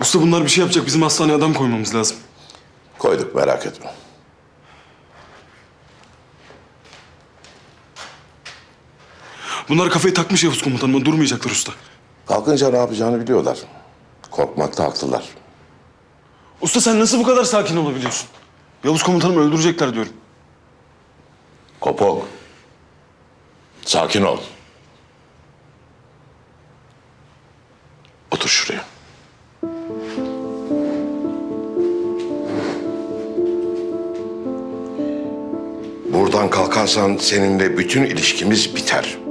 Usta bunlar bir şey yapacak. Bizim hastaneye adam koymamız lazım. Koyduk merak etme. Bunlar kafayı takmış Yavuz komutanıma. Durmayacaklar usta. Kalkınca ne yapacağını biliyorlar. Korkmakta haklılar. Usta sen nasıl bu kadar sakin olabiliyorsun? Yavuz komutanımı öldürecekler diyorum. Kopok. Sakin ol. Otur şuraya. Buradan kalkarsan seninle bütün ilişkimiz biter.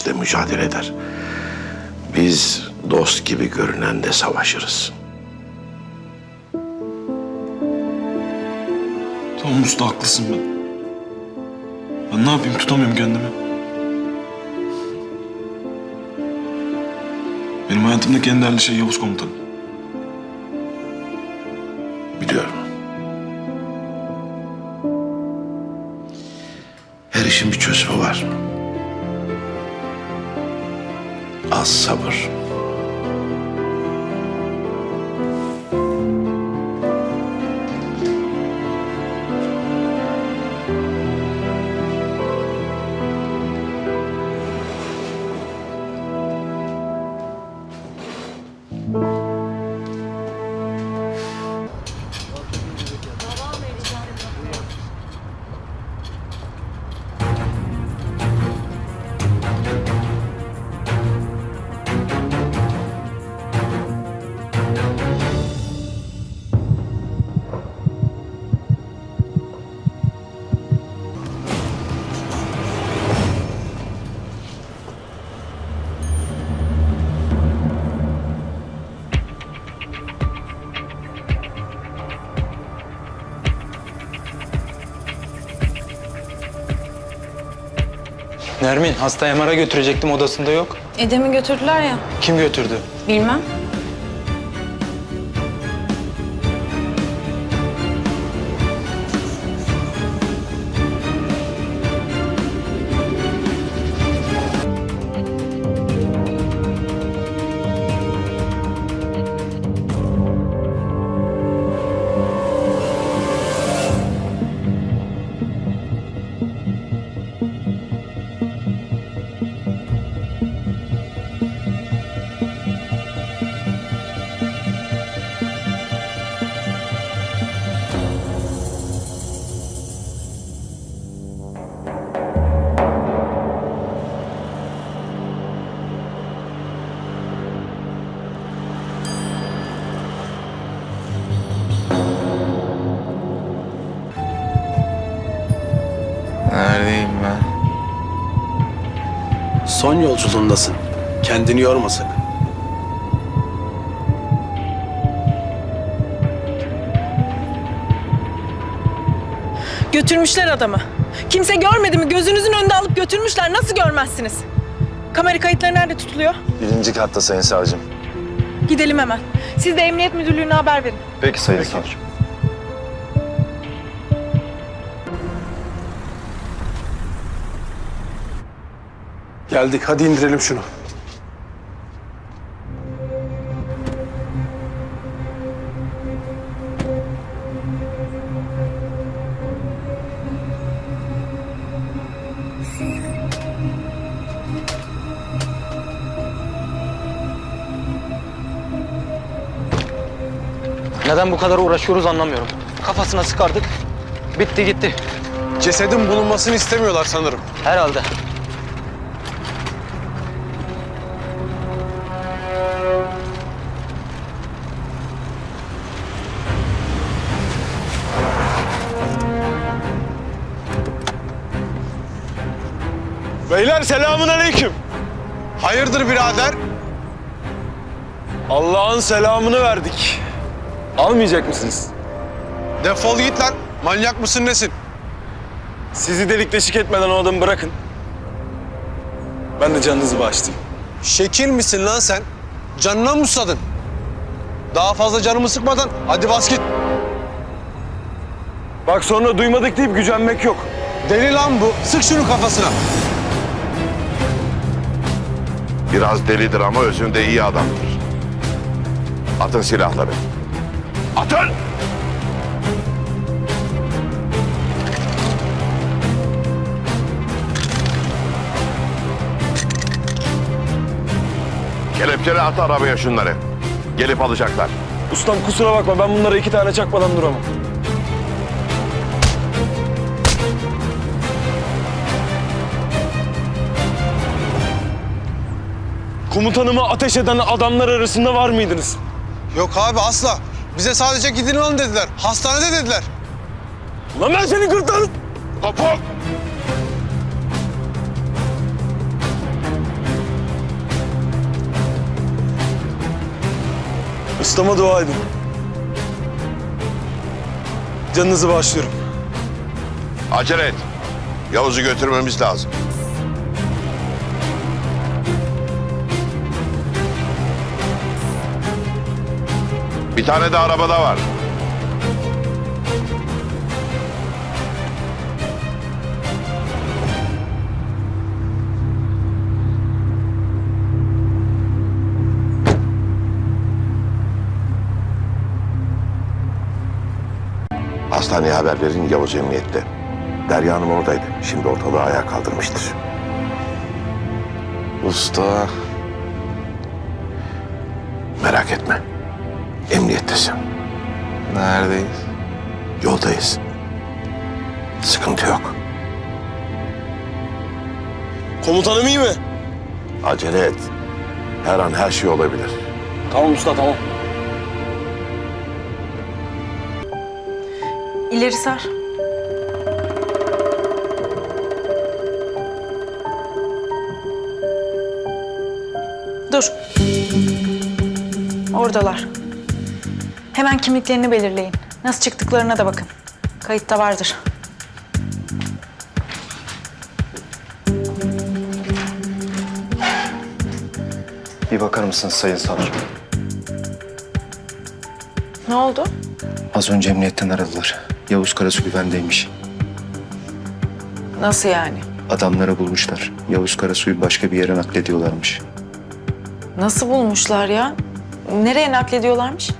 Teröristle mücadele eder. Biz dost gibi görünen de savaşırız. Tamam usta haklısın ben. Ben ne yapayım tutamıyorum kendimi. Benim hayatımdaki en değerli şey Yavuz komutanım. Nermin, hasta MR'a götürecektim odasında yok. Edem'i götürdüler ya. Kim götürdü? Bilmem. Son yolculuğundasın. Kendini yorma sakın. Götürmüşler adamı. Kimse görmedi mi? Gözünüzün önünde alıp götürmüşler. Nasıl görmezsiniz? Kamera kayıtları nerede tutuluyor? Birinci katta sayın savcım. Gidelim hemen. Siz de emniyet müdürlüğüne haber verin. Peki sayın savcım. Geldik hadi indirelim şunu. Neden bu kadar uğraşıyoruz anlamıyorum. Kafasına sıkardık. Bitti gitti. Cesedin bulunmasını istemiyorlar sanırım. Herhalde. Birader? Allah'ın selamını verdik. Almayacak mısınız? Defol git lan. Manyak mısın nesin? Sizi delik deşik etmeden o adamı bırakın. Ben de canınızı bağışlayayım. Şekil misin lan sen? Canına mı susadın? Daha fazla canımı sıkmadan hadi bas git. Bak sonra duymadık deyip gücenmek yok. Deli lan bu. Sık şunu kafasına. Biraz delidir ama özünde iyi adamdır. Atın silahları. Atın! Kelepçeli at arabaya şunları. Gelip alacaklar. Ustam kusura bakma ben bunlara iki tane çakmadan duramam. Komutanıma ateş eden adamlar arasında var mıydınız? Yok abi asla. Bize sadece gidin alın dediler. Hastanede dediler. Ulan ben senin gırtlağını... Topuk! Ustama dua edin. Canınızı bağışlıyorum. Acele et. Yavuz'u götürmemiz lazım. Bir tane de arabada var. Hastaneye haber verin Yavuz emniyette. Derya Hanım oradaydı. Şimdi ortalığı ayağa kaldırmıştır. Usta. Merak etme. Emniyettesin. Neredeyiz? Yoldayız. Sıkıntı yok. Komutanım iyi mi? Acele et. Her an her şey olabilir. Tamam usta tamam. İleri sar. Dur. Oradalar. Hemen kimliklerini belirleyin. Nasıl çıktıklarına da bakın. Kayıtta vardır. Bir bakar mısınız Sayın Savcım? Ne oldu? Az önce emniyetten aradılar. Yavuz Karasu güvendeymiş. Nasıl yani? Adamları bulmuşlar. Yavuz Karasu'yu başka bir yere naklediyorlarmış. Nasıl bulmuşlar ya? Nereye naklediyorlarmış?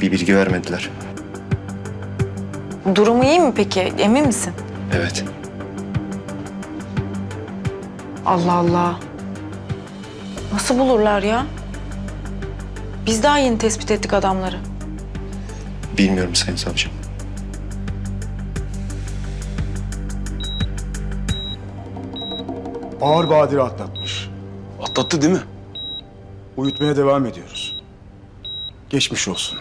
Bir bilgi vermediler. Durumu iyi mi peki? Emin misin? Evet. Allah Allah. Nasıl bulurlar ya? Biz daha yeni tespit ettik adamları. Bilmiyorum Sayın Savcım. Ağır badire atlatmış. Atlattı değil mi? Uyutmaya devam ediyoruz. Geçmiş olsun.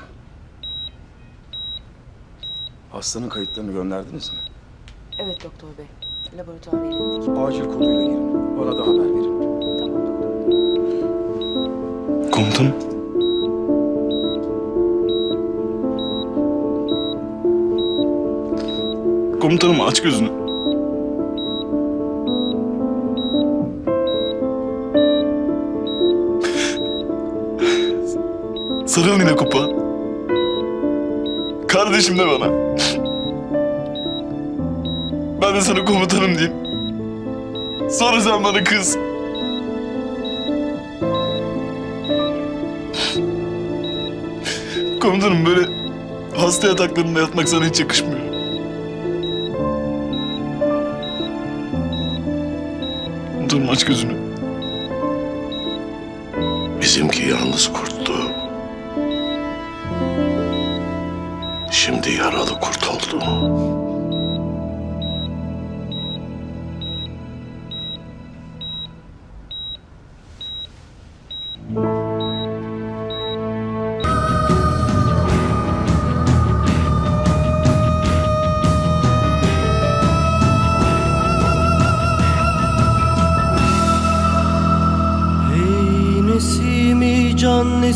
Hastanın kayıtlarını gönderdiniz mi? Evet doktor bey. Laboratuvara ilindik. Acil koduyla girin. Bana da haber verin. Komutanım. Komutanım aç gözünü. Sarıl yine kupa. Kardeşim de bana. Ben de sana komutanım diyeyim. Sonra sen bana kız. Komutanım böyle hasta yataklarında yatmak sana hiç yakışmıyor. Komutanım aç gözünü. Bizimki yalnız kurttu.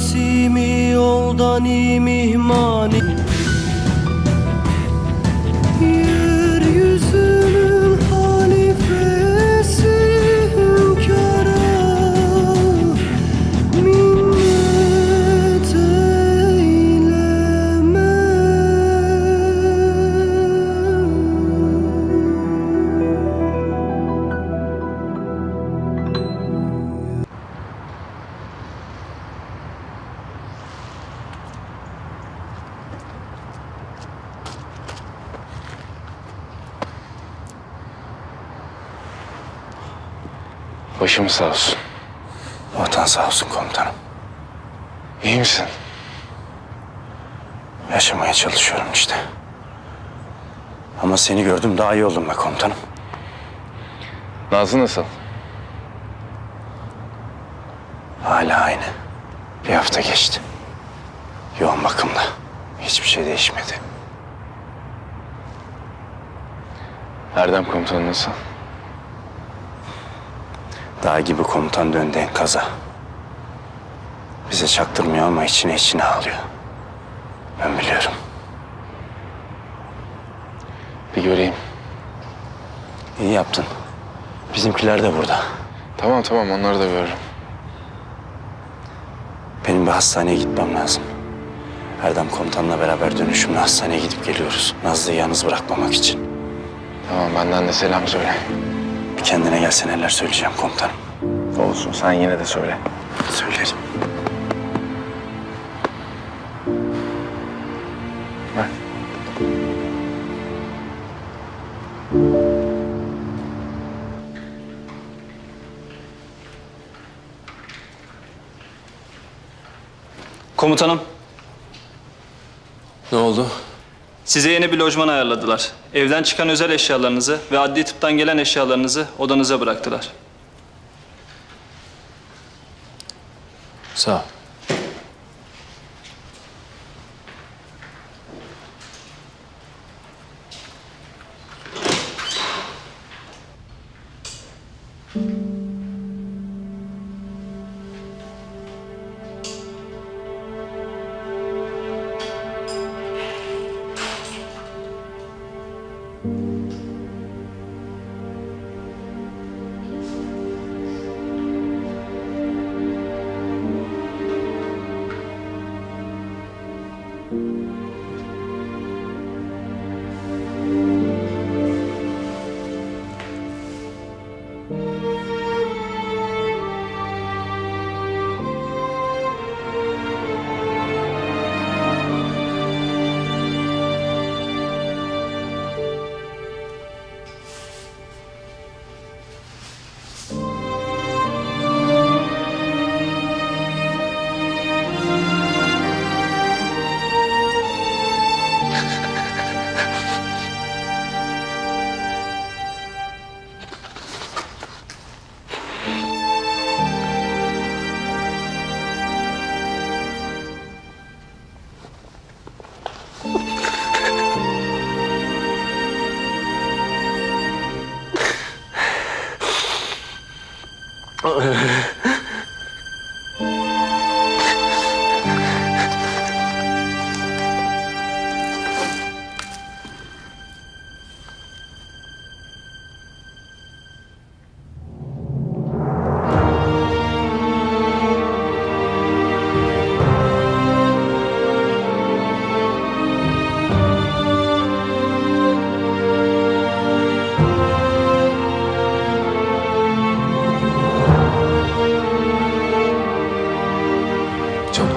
Nesimi yoldan imihmani Başımız sağ olsun. Vatan sağ olsun komutanım. İyi misin? Yaşamaya çalışıyorum işte. Ama seni gördüm daha iyi oldum be komutanım. Nazlı nasıl? Hala aynı. Bir hafta geçti. Yoğun bakımda. Hiçbir şey değişmedi. Erdem komutanı nasıl? Dağ gibi komutan döndü enkaza. Bize çaktırmıyor ama içine içine ağlıyor. Ben biliyorum. Bir göreyim. İyi yaptın. Bizimkiler de burada. Tamam tamam onları da görürüm. Benim bir hastaneye gitmem lazım. Erdem komutanla beraber dönüşümle hastaneye gidip geliyoruz. Nazlı'yı yalnız bırakmamak için. Tamam benden de selam söyle. Bir kendine gelsen neler söyleyeceğim komutanım. Olsun sen yine de söyle. Söylerim. Komutanım, Ne oldu? Size yeni bir lojman ayarladılar. Evden çıkan özel eşyalarınızı ve adli tıptan gelen eşyalarınızı odanıza bıraktılar. Sağ ol.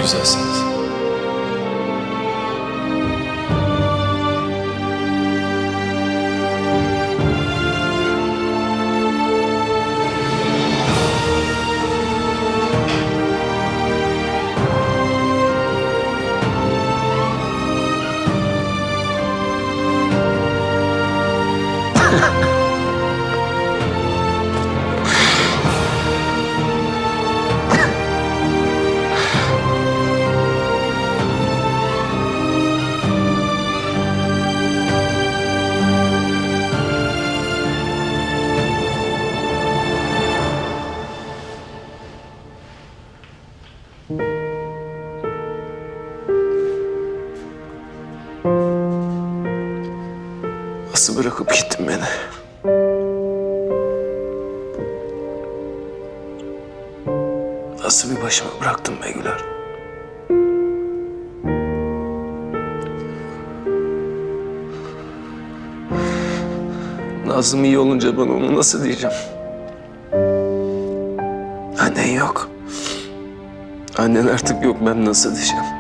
Çok güzelsiniz. Nasıl bırakıp gittin beni? Nasıl bir başıma bıraktın be Güler? Nazım iyi olunca ben onu nasıl diyeceğim? Annen yok. Annen artık yok ben nasıl diyeceğim?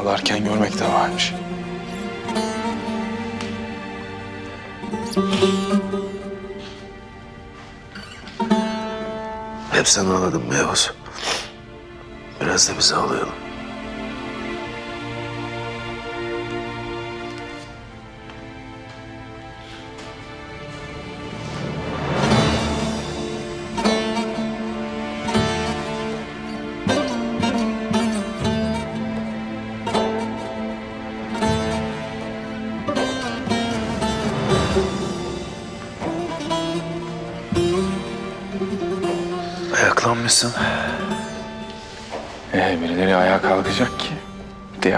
Ağlarken görmek de varmış. Hep sen ağladın mı Yavuz? Biraz da biz ağlayalım.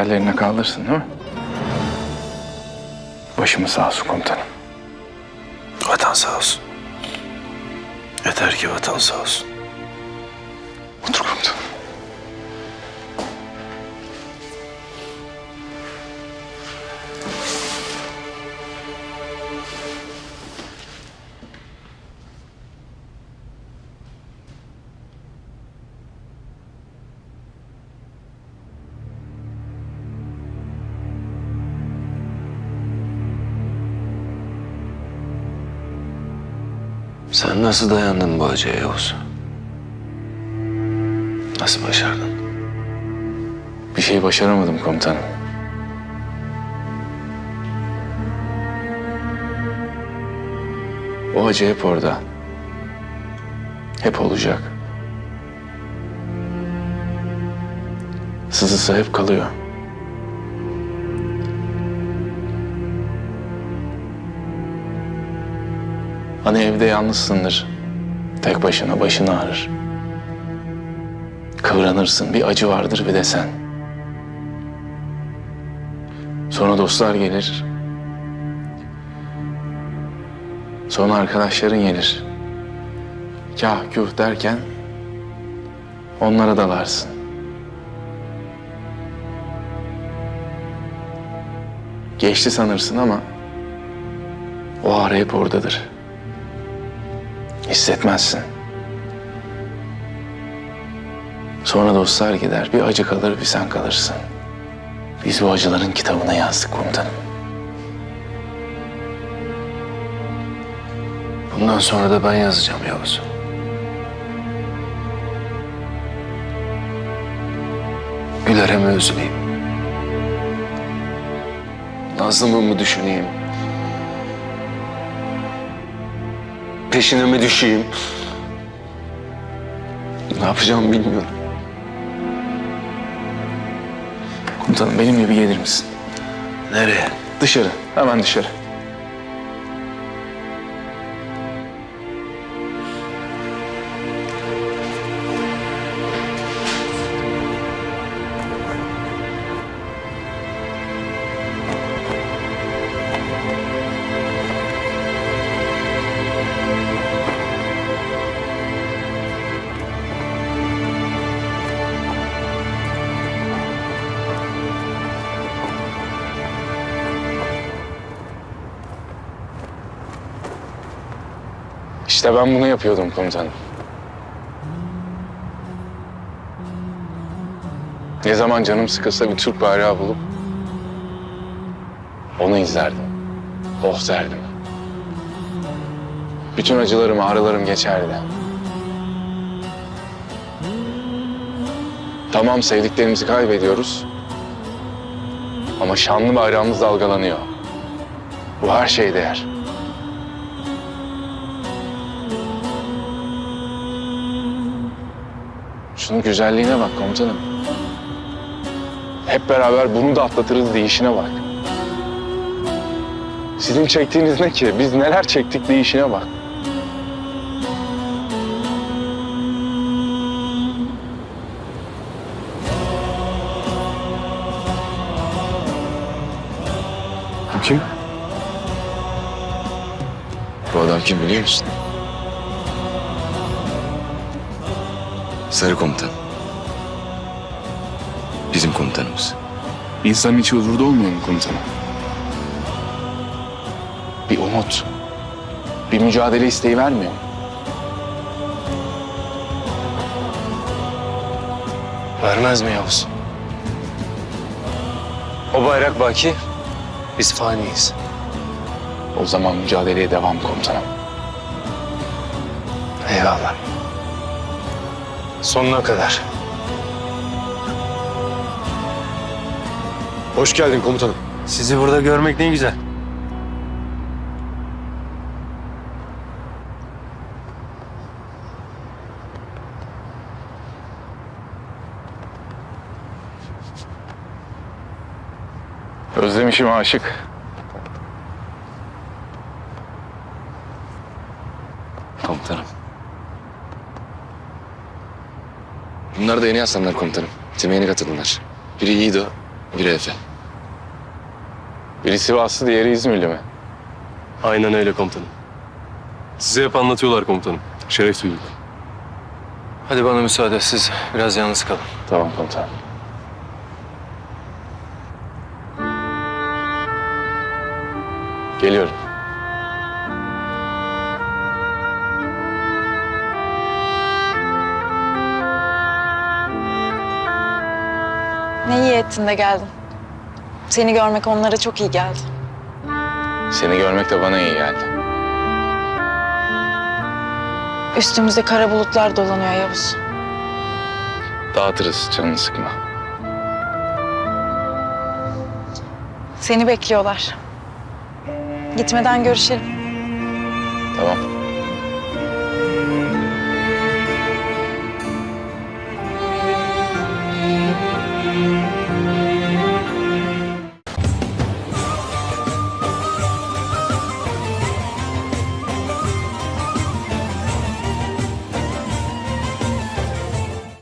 Diğerlerine kaldırsın değil mi? Başımı sağ olsun komutanım. Vatan sağ olsun. Yeter ki vatan sağ olsun. Sen nasıl dayandın bu acıya Yavuz? Nasıl başardın? Bir şey başaramadım komutanım. O acı hep orada. Hep olacak. Sızısı hep kalıyor. Hani evde yalnızsındır. Tek başına başın ağrır. Kıvranırsın. Bir acı vardır bir de sen. Sonra dostlar gelir. Sonra arkadaşların gelir. Kah küh derken onlara dalarsın. Geçti sanırsın ama o ağrı hep oradadır. Hissetmezsin. Sonra dostlar gider, bir acı kalır, bir sen kalırsın. Biz bu acıların kitabına yazdık komutanım. Bundan sonra da ben yazacağım Yavuz. Güler'e mi üzüleyim? Nazlı'mı mı düşüneyim? Peşine mi düşeyim? Ne yapacağımı bilmiyorum. Komutanım benimle bir gelir misin? Nereye? Dışarı, hemen dışarı. İşte ben bunu yapıyordum komutanım. Ne zaman canım sıkılsa bir Türk bayrağı bulup onu izlerdim. Oh derdim. Bütün acılarım, ağrılarım geçerdi. Tamam sevdiklerimizi kaybediyoruz. Ama şanlı bayrağımız dalgalanıyor. Bu her şeye değer. Şunun güzelliğine bak komutanım. Hep beraber bunu da atlatırız deyişine bak. Sizin çektiğiniz ne ki? Biz neler çektik deyişine bak. Bu kim? Bu adam kim biliyor musun? Sarı komutan. Bizim komutanımız. İnsanın içi huzurda olmuyor mu komutanım? Bir umut, bir mücadele isteği vermiyor mu? Vermez mi Yavuz? O bayrak baki, biz faniyiz. O zaman mücadeleye devam komutanım. Eyvallah. Sonuna kadar. Hoş geldin komutanım. Sizi burada görmek ne güzel. Özlemişim aşık. Komutanım. Bunlar da yeni aslanlar komutanım. Time yeni katıldılar. Biri Yiğido, biri Efe. Biri Sivaslı, diğeri İzmirli mi? Aynen öyle komutanım. Size hep anlatıyorlar komutanım. Şeref duyduk. Hadi bana müsaade. Siz biraz yalnız kalın. Tamam komutanım. Geliyorum. Ne iyi ettin de geldin. Seni görmek onlara çok iyi geldi. Seni görmek de bana iyi geldi. Üstümüzde kara bulutlar dolanıyor Yavuz. Dağıtırız, canını sıkma. Seni bekliyorlar. Gitmeden görüşelim. Tamam.